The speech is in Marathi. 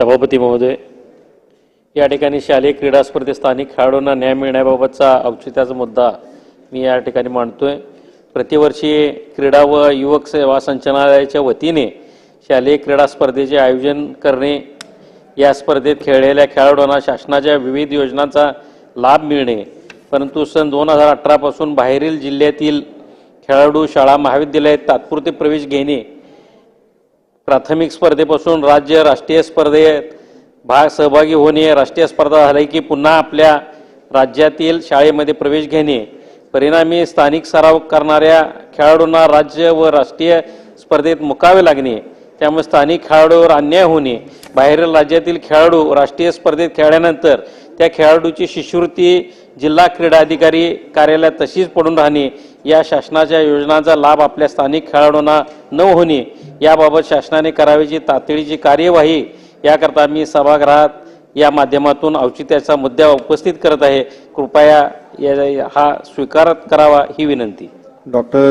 सभापती महोदय या ठिकाणी शालेय क्रीडा स्पर्धेत स्थानिक खेळाडूंना न्याय मिळण्याबाबतचा औचित्याचा मुद्दा मी या ठिकाणी मांडतोय. प्रतिवर्षी क्रीडा व युवक सेवा संचालनालयाच्या वतीने शालेय क्रीडा स्पर्धेचे आयोजन करणे या स्पर्धेत खेळलेल्या खेळाडूंना शासनाच्या विविध योजनांचा लाभ मिळणे परंतु सन दोन हजार अठरापासून बाहेरील जिल्ह्यातील खेळाडू शाळा महाविद्यालयात तात्पुरते प्रवेश घेणे प्राथमिक स्पर्धेपासून राज्य राष्ट्रीय स्पर्धेत भाग सहभागी होणे राष्ट्रीय स्पर्धा झाली की पुन्हा आपल्या राज्यातील शाळेमध्ये प्रवेश घेणे. परिणामी स्थानिक सराव करणाऱ्या खेळाडूंना राज्य व राष्ट्रीय स्पर्धेत मुकावे लागणे. त्यामुळे स्थानिक खेळाडूवर अन्याय होणे बाहेरील राज्यातील खेळाडू राष्ट्रीय स्पर्धेत खेळल्यानंतर त्या खेळाडूची शिष्यवृत्ती जिल्हा क्रीडा अधिकारी कार्यालयात तशीच पडून राहणे. या शासनाच्या योजनांचा लाभ आपल्या स्थानिक खेळाडूंना न होणे याबाबत शासनाने करावीची तातडीची कार्यवाही याकरता मी सभागृहात या माध्यमातून औचित्याचा मुद्दा उपस्थित करत आहे. कृपया या हा स्वीकार करावा ही विनंती. डॉक्टर